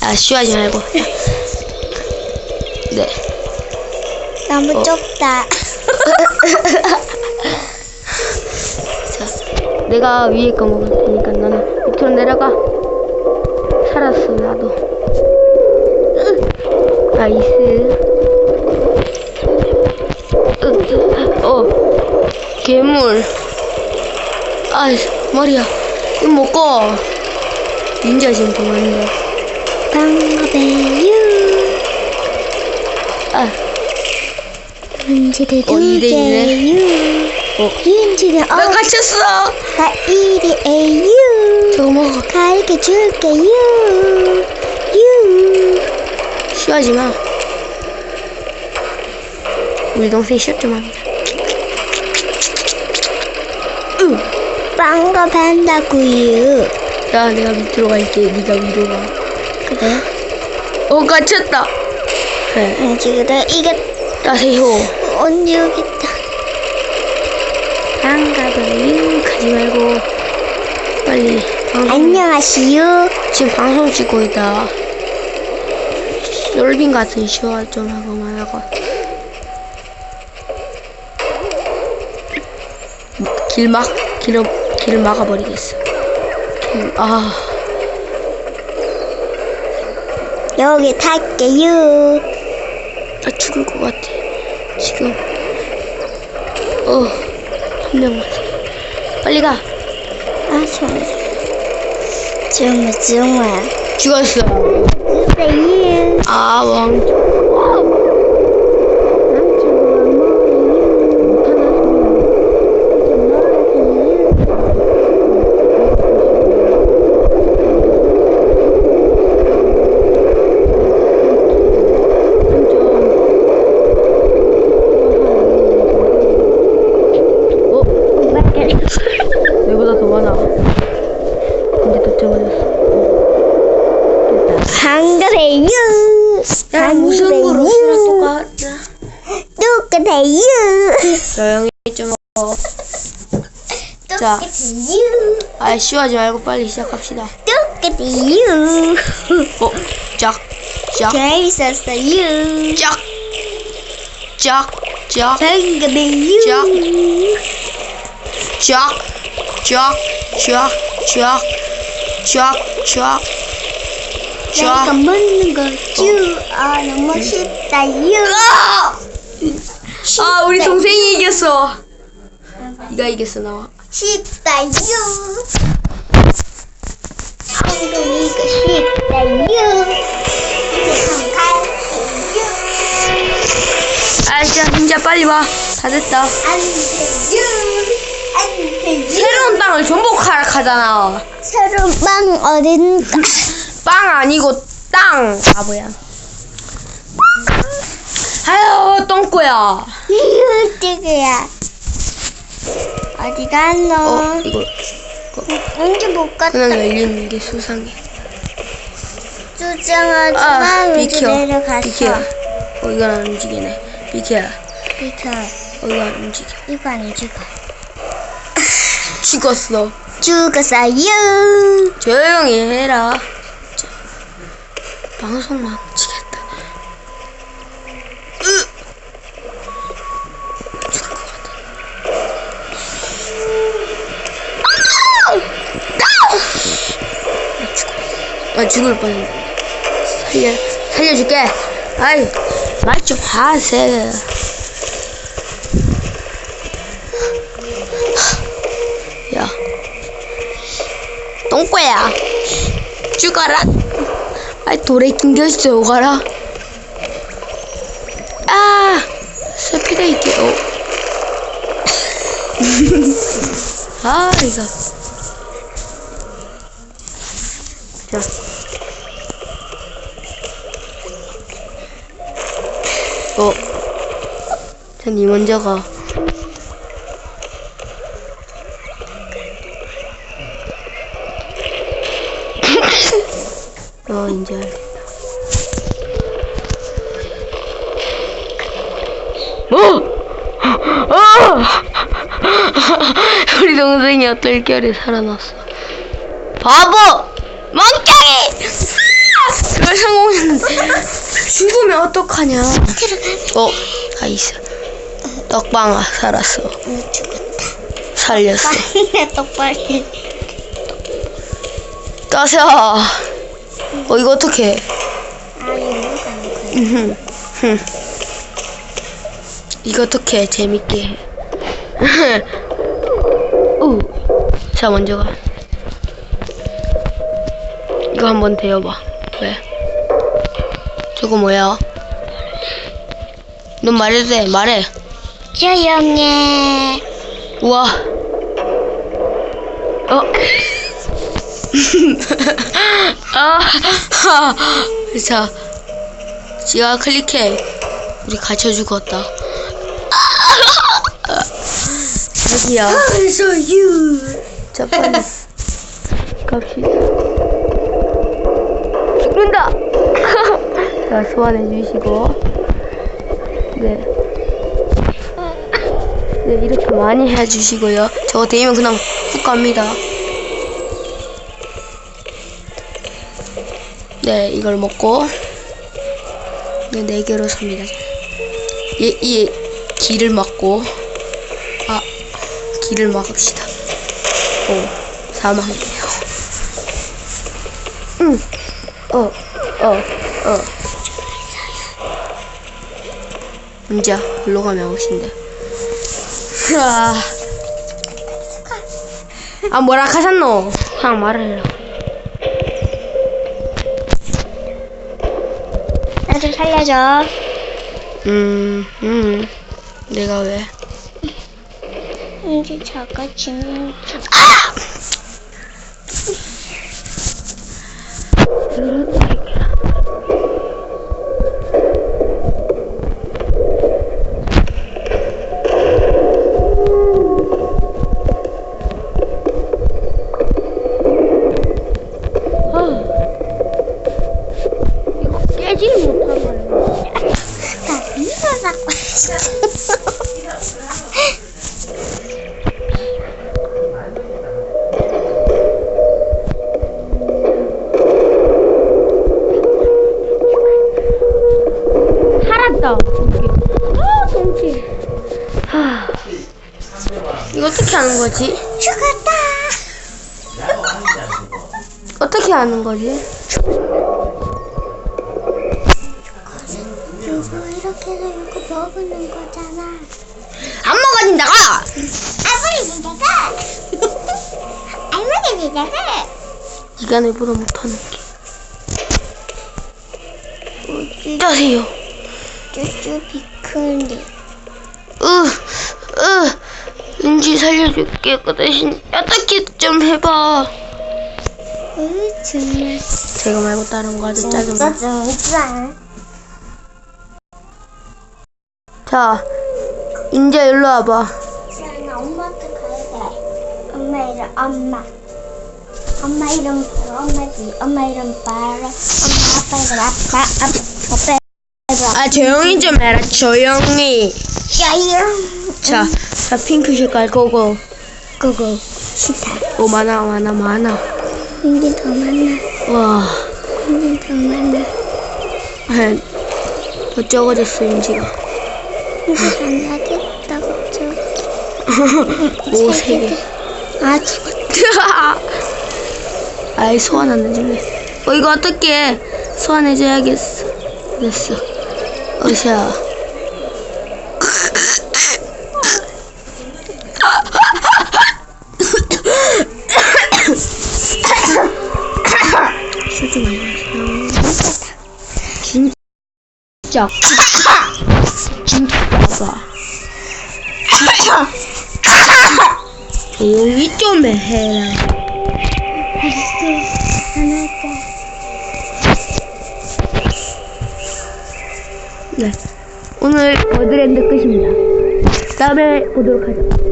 아, 쉬하지 말고. 네. 너무 어. 좁다. 자, 내가 위에 거 먹을 테니까 너는 밑으로 내려가. 살았어, 나도. 으, 나이스. 으, 어, 괴물. 아, 머리야. 이거 먹고. 닌자 지금 동안인데. 방어배유. 아, 윤지를 어, 이대. 두개유. 어. 윤지는 나 어, 갇혔어. 가 이리 에유. 저거 먹어. 가르쳐 줄게요. 유. 쉬하지 마. 우리 동생이 쉬었좀 합니다. 빵거 판다구유. 야, 내가 밑으로 갈게. 네가 위로 가. 그래? 어, 갇혔다. 그래. 윤지가 이게 따세요. 언제 오겠다. 반가워요. 가지 말고. 빨리. 방송, 안녕하시오. 지금 방송 찍고 있다. 솔빈 같은 시화 좀 하고 말하고. 길 막, 길을, 길을 막아버리겠어. 길, 아. 여기 탈게요. 나 죽을 것 같아. 지금. 어, 한 명만. 빨리 가. 아, 좋아. 정말 정말. 죽었어. 주세요. 아, 왕. 어? 내보다 더 많아. 근데 도착하였어. 반가워요. 야, 무슨 그릇이랑 똑같냐? 똑같아요. 조용히 좀 어. 자. 아, 쉬워하지 말고 빨리 시작합시다. 똑같아요. 어, 짝, 짝, 재밌었어요. 짝, 짝, 짝, 반가워요. 짝, 짝, 짝, 짝, 짝, 짝, 내가 짝. 먹는 거죠. 아, 너무 쉽다요. 아, 우리 동생이 이겼어. 네가 이겼어, 나와. 쉽다요. 엉덩이가 갈게요. 아, 진짜, 진짜 빨리 와. 다 됐다. 안 돼요. 새로운 땅을 정복하락하잖아. 새로운 빵 어딘가. 빵 아니고 땅. 바보야. 아유, 똥꼬야. 어디야? 어디 갔노? 어, 이거. 언제 못 갔다. 그냥 열리는 게 수상해. 주장하지 아, 마. 비켜. 내려갔어. 비켜. 어, 이건 안 움직이네. 비켜. 비켜. 어, 이거 안 움직여. 이거 안 죽어. 죽었어. 죽었어요. 조용히 해라. 방송만 나 죽을 뻔했네. 살려, 살려줄게. 아이, 말 좀 하세요. 야. 똥꼬야. 죽어라. 아이, 돌에 낑겼어, 오가라. 아! 스피드 있게, 어. 아, 이거. 자. 어. 자, 니 먼저 가. 어, 이제 알겠다. 뭐? 아! 우리 동생이 어떨 결에 살아났어. 바보! 멍청이! 아! 그럴 죽으면 어떡하냐? 어, 아이스. 떡방아, 살았어. 살렸어. 빨리 해. 따스야. 어, 이거 어떡해. 아, 이거 흠. 이거 어떡해. 재밌게 해. 우. 자, 먼저 가. 이거 한번 대어봐. 왜? 저거 뭐야? 넌 말해도 돼. 말해. 조용해. 우와. 어? 아, 하. 자, 지가 클릭해. 우리 갇혀 죽었다. 자기야. So you. 자, 빨리. 갑시다. 소환해 주시고. 네. 네, 이렇게 많이 해 주시고요. 저거 되면 그냥 훅 갑니다. 네, 이걸 먹고. 네, 네 개로 삽니다. 얘, 이 길을 막고. 아, 길을 막읍시다. 오, 사망이네요. 응, 어, 어, 어. 문제야, 글로 가면 아웃인데. 아, 아 뭐라 하셨노? 그냥 말을 해라. 나좀 살려줘. 음, 음, 내가 왜? 이제 저거 지금 좀. 살았다. 아, 동치. 하. 이거 어떻게 하는 거지? 죽었다. 어떻게 하는 거지? 이거 이렇게 해서 이거 먹는 거잖아. 안 먹어진 다가! 아무리 니다가 아무리 니다가 네가 내보다 못하는 게. 어, 진짜세요. 쭈쭈 비클리 으, 으, 은지 살려줄게. 그 대신 어떻게 좀 해봐. 으 정말 제가 말고 다른 거 아주 짜증나. 진짜 자, 인자 일로 와봐. 나 엄마한테 가야 돼 엄마 이름 엄마 엄마 이름 바로 엄마 지 엄마 이름 바로 엄마 아빠 이름 아빠 아빠 아빠 아, 조용히 좀 해라, 조용히. 자, 자, 핑크 색깔 고고. 그거 싫다 오, 많아, 많아, 많아. 이게 더 많아 와, 이게 더 많아 아, 더 적어졌어, 인지가. 이거 하나 됐다고 저 오, 세 개. 아 죽었다 아이, 소환 안 해주네. 어, 이거 어떻게 소환해줘야겠어. 됐어. 어샤. 술좀 마세요. 진짜. 진짜 봐. 조용히 좀 해라. 네. 오늘 버드랜드 끝입니다. 다음에 보도록 하죠.